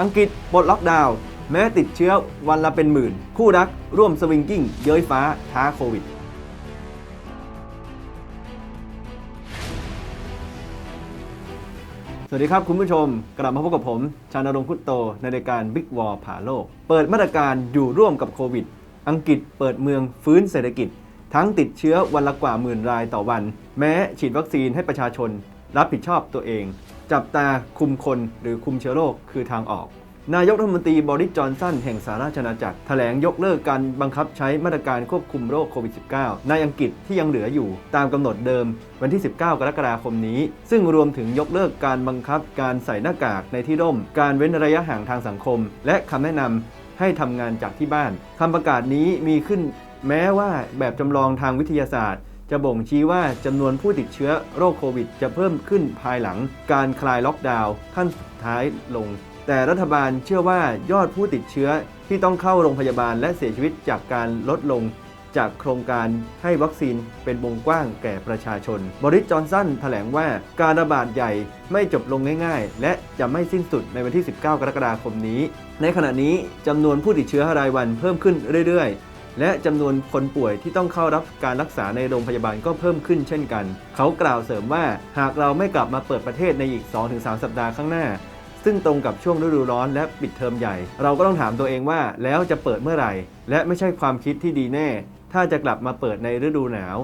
อังกฤษปลดล็อกดาวน์แม้ติดเชื้อวันละเป็นหมื่น คู่รักร่วมสวิงกิ้ง เย้ยฟ้าท้าโควิด สวัสดีครับคุณผู้ชม กลับมาพบกับผม ชานรงค์คุตโต ในรายการ Big w a r ผ่าโลก เปิดมาตรการอยู่ร่วมกับโควิด อังกฤษเปิดเมืองฟื้นเศรษฐกิจ ทั้งติดเชื้อวันละกว่าหมื่นรายต่อวัน แม้ฉีดวัคซีนให้ประชาชน รับผิดชอบตัวเอง จับตาคุมคนหรือคุมเชื้อโรคคือทางออก นายกรัฐมนตรีบริสจอนสันแห่งสหราชอาณาจักรแถลงยกเลิกการบังคับใช้มาตรการควบคุมโรคโควิด -19 ในอังกฤษที่ยังเหลืออยู่ตามกำหนดเดิมวันที่ 19 กรกฎาคมนี้ ซึ่งรวมถึงยกเลิกการบังคับการใส่หน้ากากในที่ร่ม การเว้นระยะห่างทางสังคม และคำแนะนำให้ทำงานจากที่บ้านคำประกาศนี้มีขึ้นแม้ว่าแบบจำลองทางวิทยาศาสตร์ จะบ่งชี้ว่าจำนวนผู้ติดเชื้อโรคโควิด จะเพิ่มขึ้นภายหลังการคลายล็อกดาวน์ขั้นสุดท้ายลง แต่รัฐบาลเชื่อว่ายอดผู้ติดเชื้อที่ต้องเข้าโรงพยาบาลและเสียชีวิตจากการลดลงจากโครงการให้วัคซีนเป็นวงกว้างแก่ประชาชน บริสจอนสันแถลงว่าการระบาดใหญ่ไม่จบลงง่ายๆ และจะไม่สิ้นสุดในวันที่ 19 กรกฎาคมนี้ ในขณะนี้จำนวนผู้ติดเชื้อรายวันเพิ่มขึ้นเรื่อยๆ และจำนวนคนป่วยที่ต้องเข้ารับการรักษาในโรงพยาบาลก็เพิ่มขึ้นเช่นกัน เขากล่าวเสริมว่าหากเราไม่กลับมาเปิดประเทศในอีก 2-3 สัปดาห์ข้างหน้า ซึ่งตรงกับช่วงฤดูร้อนและปิดเทอมใหญ่ เราก็ต้องถามตัวเองว่าแล้วจะเปิดเมื่อไหร่ และไม่ใช่ความคิดที่ดีแน่ ถ้าจะกลับมาเปิดในฤดูหนาว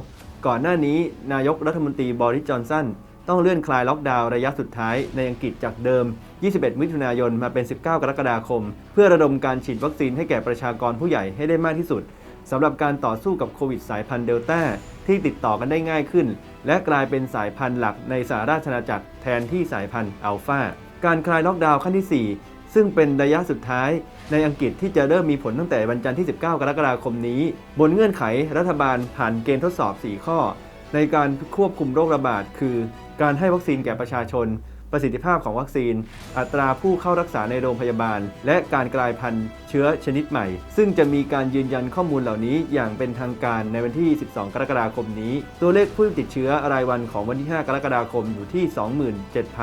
ก่อนหน้านี้นายกรัฐมนตรีบริจอนสันต้องเลื่อนคลายล็อกดาวน์ระยะสุดท้ายในอังกฤษจากเดิม 21 มิถุนายน มาเป็น 19 กรกฎาคม เพื่อระดมการฉีดวัคซีนให้แก่ประชากรผู้ใหญ่ให้ได้มากที่สุด สำหรับการต่อสู้กับโควิดสายพันธุ์เดลต้าที่ติดต่อกันได้ง่ายขึ้น และกลายเป็นสายพันธุ์หลักในสหราชอาณาจักรแทนที่สายพันธุ์อัลฟาการคลายล็อกดาวน์ขั้นที่ 4 ซึ่งเป็นระยะสุดท้าย ในอังกฤษที่จะเริ่มมีผลตั้งแต่วันจันทร์ที่ 19 กรกฎาคมนี้ บนเงื่อนไขรัฐบาลผ่านเกณฑ์ทดสอบ 4 ข้อ ในการควบคุมโรคระบาด คือ การให้วัคซีนแก่ประชาชน ประสิทธิภาพของวัคซีน อัตราผู้เข้ารักษาในโรงพยาบาล และการกลายพันธุ์เชื้อชนิดใหม่ ซึ่งจะมีการยืนยันข้อมูลเหล่านี้อย่างเป็นทางการในวันที่ 12 กรกฎาคมนี้ ตัวเลขผู้ติดเชื้อรายวันของวันที่ 5 กรกฎาคมอยู่ที่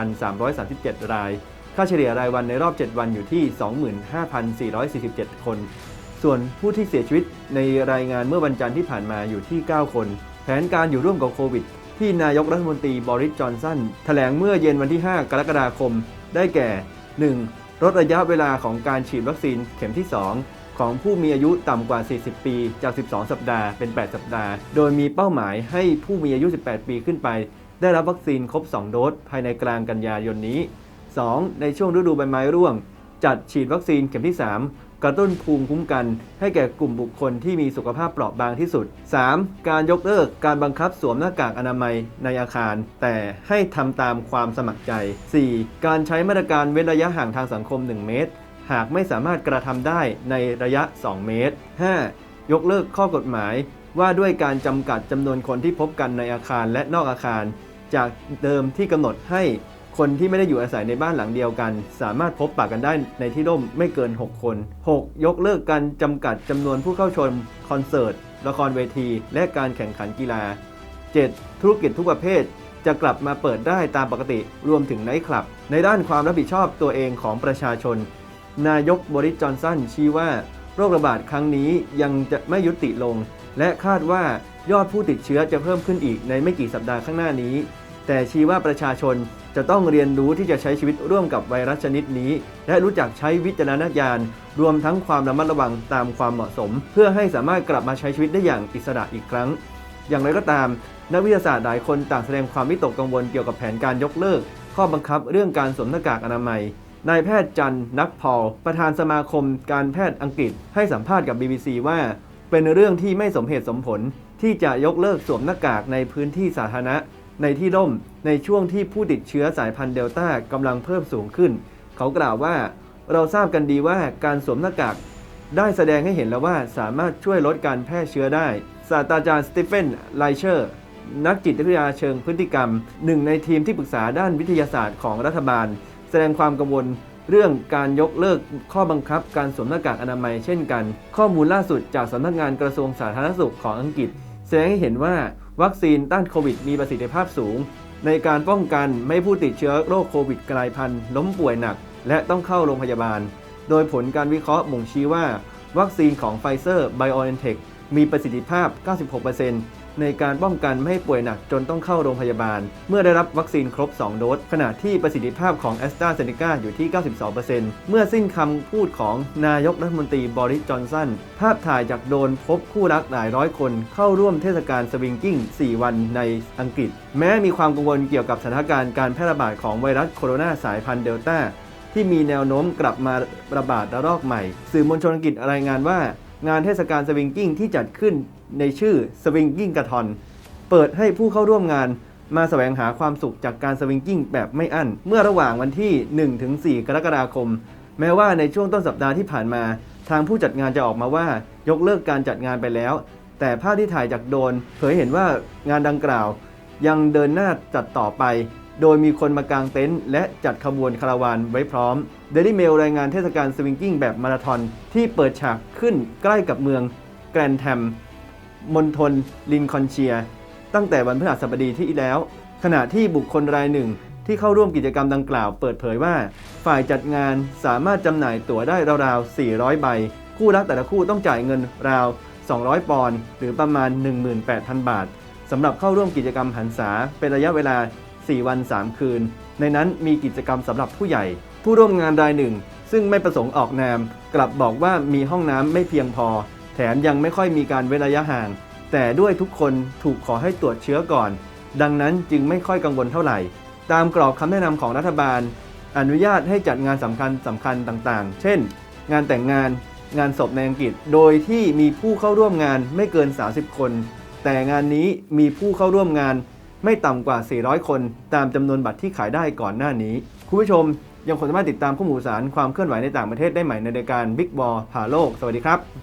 27,337 ราย ค่าเฉลี่ยรายวันในรอบ 7 วันอยู่ที่ 25,447 คน ส่วนผู้ที่เสียชีวิตในรายงานเมื่อวันจันทร์ที่ผ่านมาอยู่ที่ 9 คน แผนการอยู่ร่วมกับโควิด ที่นายกรัฐมนตรีบริสจอนสันแถลงเมื่อเย็นวันที่ 5 กรกฎาคม ได้แก่ 1. ลดระยะเวลาของการฉีดวัคซีนเข็มที่ 2 ของผู้มีอายุต่ำกว่า 40 ปีจาก 12 สัปดาห์เป็น 8 สัปดาห์ โดยมีเป้าหมายให้ผู้มีอายุ 18 ปีขึ้นไป ได้รับวัคซีนครบ 2 โดสภายในกลางกันยายนนี้ 2. ในช่วงฤดูใบไม้ร่วง จัดฉีดวัคซีนเข็มที่ 3 กระตุ้นภูมิคุ้มกัน ให้แก่กลุ่มบุคคลที่มีสุขภาพเปราะบางที่สุด 3. การยกเลิกการบังคับสวมหน้ากากอนามัยในอาคาร แต่ให้ทำตามความสมัครใจ 4. การใช้มาตรการเว้นระยะห่างทางสังคม 1 เมตร หากไม่สามารถกระทำได้ในระยะ 2 เมตร 5. ยกเลิกข้อกฎหมายว่าด้วยการจำกัดจำนวนคนที่พบกันในอาคารและนอกอาคาร จากเดิมที่กำหนดให้ คนที่ไม่ได้อยู่อาศัยในบ้านหลังเดียวกัน สามารถพบปะกันได้ในที่ร่มไม่เกิน 6 คน 6. ยกเลิกการจำกัดจำนวนผู้เข้าชมคอนเสิร์ต ละครเวที และการแข่งขันกีฬา 7. ธุรกิจทุกประเภท จะกลับมาเปิดได้ตามปกติรวมถึงไนท์คลับ ในด้านความรับผิดชอบตัวเองของประชาชน นายกบริสจอนสันชี้ว่า โรคระบาดครั้งนี้ยังจะไม่ยุติลง และคาดว่ายอดผู้ติดเชื้อจะเพิ่มขึ้นอีกในไม่กี่สัปดาห์ข้างหน้านี้ แต่ชี้ว่าประชาชนจะต้องเรียนรู้ที่จะใช้ชีวิตร่วมกับไวรัสชนิดนี้ และรู้จักใช้วิจารณญาณ รวมทั้งความระมัดระวังตามความเหมาะสม เพื่อให้สามารถกลับมาใช้ชีวิตได้อย่างอิสระอีกครั้ง อย่างไรก็ตาม นักวิทยาศาสตร์หลายคนต่างแสดงความวิตกกังวลเกี่ยวกับแผนการยกเลิก ข้อบังคับเรื่องการสวมหน้ากากอนามัยนายแพทย์จันนักพอลประธานสมาคมการแพทย์อังกฤษให้สัมภาษณ์กับ BBC ว่า เป็นเรื่องที่ไม่สมเหตุสมผลที่จะยกเลิกสวมหน้ากากในพื้นที่สาธารณะ ในที่ร่มในช่วงที่ผู้ติดเชื้อสายพันธุ์เดลต้ากำลังเพิ่มสูงขึ้น เขากล่าวว่าเราทราบกันดีว่าการสวมหน้ากากได้แสดงให้เห็นแล้วว่าสามารถช่วยลดการแพร่เชื้อได้ ศาสตราจารย์สตีเฟนไลเชอร์ นักจิตวิทยาเชิงพฤติกรรม หนึ่งในทีมที่ปรึกษาด้านวิทยาศาสตร์ของรัฐบาล แสดงความกังวลเรื่องการยกเลิกข้อบังคับการสวมหน้ากากอนามัยเช่นกัน ข้อมูลล่าสุดจากสำนักงานกระทรวงสาธารณสุขของอังกฤษ แสดงให้เห็นว่า วัคซีนต้านโควิดมีประสิทธิภาพสูง ในการป้องกันไม่ให้ผู้ติดเชื้อโรคโควิดกลายพันธุ์ล้มป่วยหนัก และต้องเข้าโรงพยาบาล โดยผลการวิเคราะห์บ่งชี้ว่า วัคซีนของไฟเซอร์ไบโอเอนเทคมีประสิทธิภาพ 96% ในการป้องกันไม่ให้ป่วยหนักจนต้องเข้าโรงพยาบาล เมื่อได้รับวัคซีนครบ 2 โดส ขณะที่ประสิทธิภาพของ a s t r a z เซ e c a อยู่ที่ 92%เมื่อสิ้นคำพูดของนายกรัฐมนตรีบริสจอนสันภาพถ่ายจากโดนพบคู่รักหลายร้อยคน เข้าร่วมเทศกาลสวิงกิ้ง 4 วันในอังกฤษ แม้มีความกังวลเกี่ยวกับสถานการณ์การแพร่ระบาดของไวรัสโคโรนาสายพันธุ์เดลต้าที่มีแนวโน้มกลับมาระบาดระลอกใหม่ สื่อมวลชนอังกฤษรายงานว่า งานเทศกาลสวิงกิ้งที่จัดขึ้นในชื่อสวิงกิ้งกระทอนเปิดให้ผู้เข้าร่วมงานมาแสวงหาความสุขจากการสวิงกิ้งแบบไม่อั้น เมื่อระหว่างวันที่ 1-4 กรกฎาคม แม้ว่าในช่วงต้นสัปดาห์ที่ผ่านมา ทางผู้จัดงานจะออกมาว่ายกเลิกการจัดงานไปแล้ว แต่ภาพที่ถ่ายจากโดนเผยเห็นว่างานดังกล่าว ยังเดินหน้าจัดต่อไป โดยมีคนมากางเต็นท์และจัดขบวนคาราวานไว้พร้อม Daily Mail รายงานเทศกาลสวิงกิ้งแบบมาราธอนที่เปิดฉากขึ้นใกล้กับเมืองแกรนแทมมณฑลลินคอนเชีย ตั้งแต่วันพฤหัสบดีที่แล้ว ขณะที่บุคคลรายหนึ่งที่เข้าร่วมกิจกรรมดังกล่าวเปิดเผยว่า ฝ่ายจัดงานสามารถจำหน่ายตั๋วได้ราวๆ 400 ใบ คู่รักแต่ละคู่ต้องจ่ายเงินราว 200 ปอนด์หรือประมาณ 18,000 บาทสำหรับเข้าร่วมกิจกรรมหันษาเป็นระยะเวลา 4 วัน 3 คืน ในนั้นมีกิจกรรมสำหรับผู้ใหญ่ ผู้ร่วมงานรายหนึ่ง ซึ่งไม่ประสงค์ออกนาม กลับบอกว่ามีห้องน้ำไม่เพียงพอ แถมยังไม่ค่อยมีการเว้นระยะห่าง แต่ด้วยทุกคนถูกขอให้ตรวจเชื้อก่อน ดังนั้นจึงไม่ค่อยกังวลเท่าไหร่ ตามกรอบคำแนะนำของรัฐบาล อนุญาตให้จัดงานสำคัญสำคัญต่างๆ เช่น งานแต่งงานงานศพในอังกฤษ โดยที่มีผู้เข้าร่วมงานไม่เกิน 30 คน แต่งานนี้มีผู้เข้าร่วมงานไม่ต่ำกว่า 400 คน ตามจำนวนบัตรที่ขายได้ก่อนหน้านี้ คุณผู้ชม ยังคงสามารถติดตามข้อมูลสารความเคลื่อนไหวในต่างประเทศได้ใหม่ในรายการ Big b a l l ผ่าโลก สวัสดีครับ